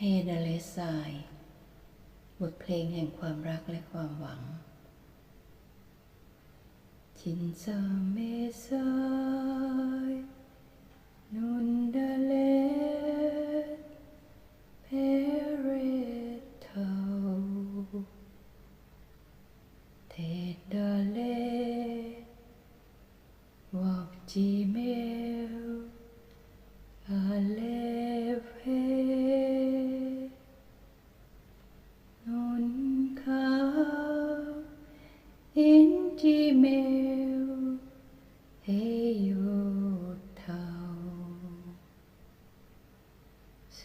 เฮเดเลสายบทเพลงแห่งความรักและความหวังจินซาเมซายนุนดาเลเพเรเทาเทดาเลวอกจีเมล Aleph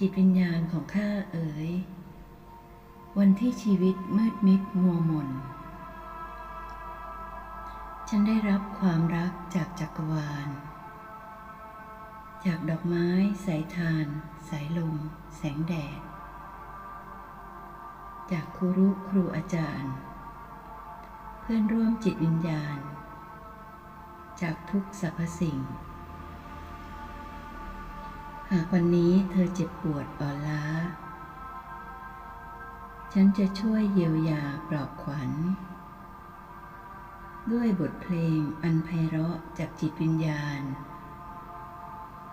จิตวิญญาณของข้าเอ๋ย วันที่ชีวิตมืดมิดมัวหม่นฉันได้รับความรักจากจักรวาล จากดอกไม้ สายทาน สายลม แสงแดด จากครูรุครูอาจารย์ เพื่อนร่วมจิตวิญญาณ จากทุกสรรพสิ่ง หากวันนี้เธอเจ็บปวดอ่อนล้า ฉันจะช่วยเยียวยาปลอบขวัญ ด้วยบทเพลงอันไพเราะจากจิตวิญญาณ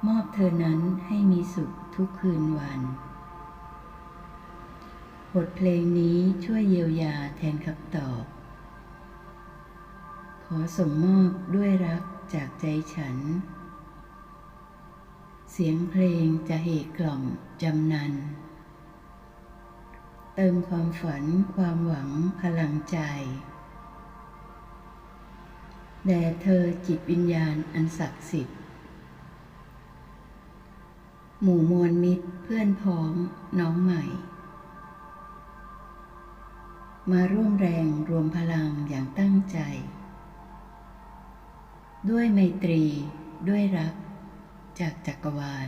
มอบเธอนั้นให้มีสุขทุกคืนวัน บทเพลงนี้ช่วยเยียวยาแทนคำตอบ ขอส่งมอบด้วยรักจากใจฉัน เสียงเพลงจะเหกล่อมจำนัน เติมความฝันความหวังพลังใจ แด่เธอจิตวิญญาณอันศักดิ์สิทธิ์ หมู่มวลมิตรเพื่อนพ้องน้องใหม่ มาร่วมแรงรวมพลังอย่างตั้งใจ ด้วยไมตรีด้วยรัก จากจักรวาล